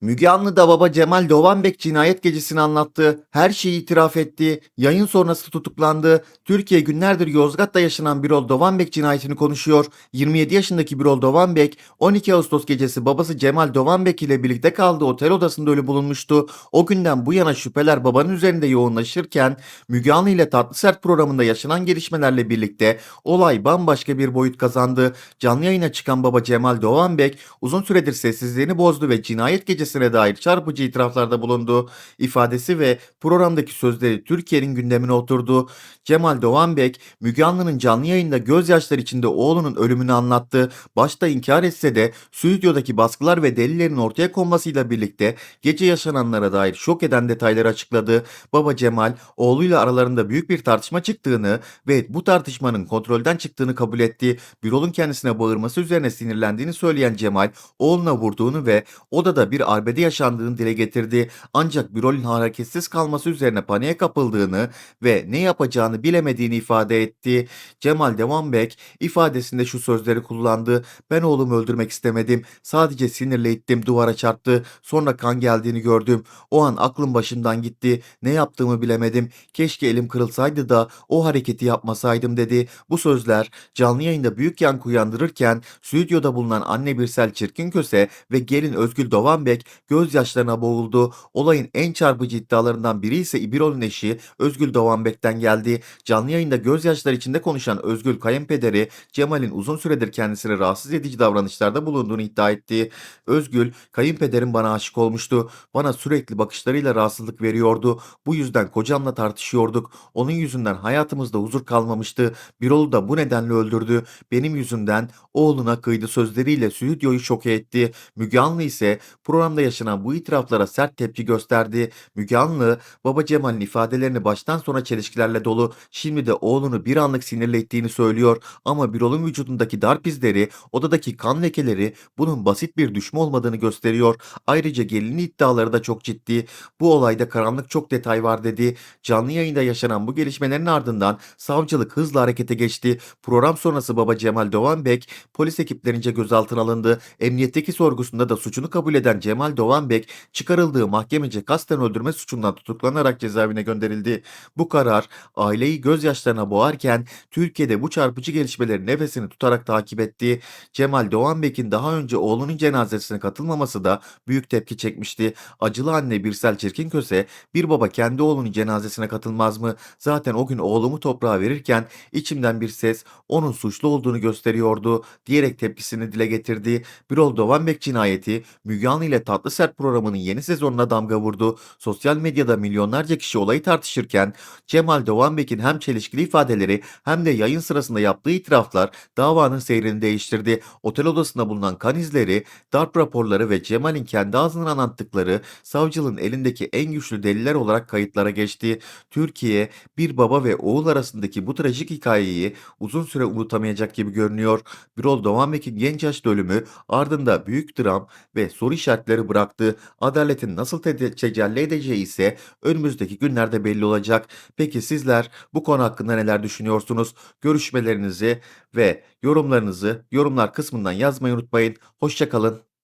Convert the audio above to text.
Müge Anlı'da baba Cemal Dovanbek cinayet gecesini anlattı. Her şeyi itiraf etti. Yayın sonrası tutuklandı. Türkiye günlerdir Yozgat'ta yaşanan Birol Dovanbek cinayetini konuşuyor. 27 yaşındaki Birol Dovanbek 12 Ağustos gecesi babası Cemal Dovanbek ile birlikte kaldığı otel odasında ölü bulunmuştu. O günden bu yana şüpheler babanın üzerinde yoğunlaşırken Müge Anlı ile Tatlı Sert programında yaşanan gelişmelerle birlikte olay bambaşka bir boyut kazandı. Canlı yayına çıkan baba Cemal Dovanbek uzun süredir sessizliğini bozdu ve cinayet gecesine dair çarpıcı itiraflarda bulundu. İfadesi ve programdaki sözleri Türkiye'nin gündemine oturdu. Cemal Doğanbek, Müge Anlı'nın canlı yayında gözyaşları içinde oğlunun ölümünü anlattı. Başta inkar etse de stüdyodaki baskılar ve delillerin ortaya konmasıyla birlikte gece yaşananlara dair şok eden detayları açıkladı. Baba Cemal, oğluyla aralarında büyük bir tartışma çıktığını ve bu tartışmanın kontrolden çıktığını kabul etti. Birol'un kendisine bağırması üzerine sinirlendiğini söyleyen Cemal, oğluna vurduğunu ve odada bir arbede yaşandığını dile getirdi. Ancak Birol'ün hareketsiz kalması üzerine paniğe kapıldığını ve ne yapacağını bilemediğini ifade etti. Cemal Devanbek ifadesinde şu sözleri kullandı. Ben oğlumu öldürmek istemedim. Sadece sinirle ittim duvara çarptı. Sonra kan geldiğini gördüm. O an aklım başımdan gitti. Ne yaptığımı bilemedim. Keşke elim kırılsaydı da o hareketi yapmasaydım dedi. Bu sözler canlı yayında büyük yankı uyandırırken stüdyoda bulunan anne Birsel Çirkinköse ve gelin Özgül Dovanbek gözyaşlarına boğuldu. Olayın en çarpıcı iddialarından biri ise İbirol'un eşi Özgül Dovanbek'ten geldi. Canlı yayında gözyaşları içinde konuşan Özgül kayınpederi Cemal'in uzun süredir kendisine rahatsız edici davranışlarda bulunduğunu iddia etti. Özgül, kayınpederim bana aşık olmuştu. Bana sürekli bakışlarıyla rahatsızlık veriyordu. Bu yüzden kocamla tartışıyorduk. Onun yüzünden hayatımızda huzur kalmamıştı. Birol'u da bu nedenle öldürdü. Benim yüzümden oğluna kıydı sözleriyle stüdyoyu şoke etti. Müge Anlı ise programda yaşanan bu itiraflara sert tepki gösterdi. Müge Anlı, baba Cemal'in ifadelerini baştan sona çelişkilerle dolu, şimdi de oğlunu bir anlık sinirle ettiğini söylüyor ama Birol'un vücudundaki darp izleri, odadaki kan lekeleri bunun basit bir düşme olmadığını gösteriyor. Ayrıca gelinin iddiaları da çok ciddi. Bu olayda karanlık çok detay var dedi. Canlı yayında yaşanan bu gelişmelerin ardından savcılık hızla harekete geçti. Program sonrası baba Cemal Doğanbek polis ekiplerince gözaltına alındı. Emniyetteki sorgusunda da suçunu kabul eden Cemal Doğanbek çıkarıldığı mahkemece kasten öldürme suçundan tutuklanarak cezaevine gönderildi. Bu karar aileyi gözyaşlarına boğarken Türkiye'de bu çarpıcı gelişmeleri nefesini tutarak takip etti. Cemal Doğanbek'in daha önce oğlunun cenazesine katılmaması da büyük tepki çekmişti. Acılı anne Birsel Çirkinköse bir baba kendi oğlunun cenazesine katılmaz mı? Zaten o gün oğlumu toprağa verirken içimden bir ses onun suçlu olduğunu gösteriyordu diyerek tepkisini dile getirdi. Birol Dovanbek cinayeti Müge ile Tatlı Sert programının yeni sezonuna damga vurdu. Sosyal medyada milyonlarca kişi olayı tartışırken Cemal Dovanbek'in hem çelişkili ifadeleri hem de yayın sırasında yaptığı itiraflar davanın seyrini değiştirdi. Otel odasında bulunan kan izleri, darp raporları ve Cemal'in kendi ağzından anlattıkları savcılığın elindeki en güçlü deliller olarak kayıtlara geçti. Türkiye bir baba ve oğul arasındaki bu trajik hikayeyi uzun süre unutamayacak gibi görünüyor. Birol Dovanbek'in genç yaşta ölümü ardında büyük dram ve soru işaretleri bıraktı. Adaletin nasıl te- tecelli edeceği ise önümüzdeki günlerde belli olacak. Peki sizler bu konu hakkında neler düşünüyorsunuz? Görüşmelerinizi ve yorumlarınızı yorumlar kısmından yazmayı unutmayın. Hoşçakalın.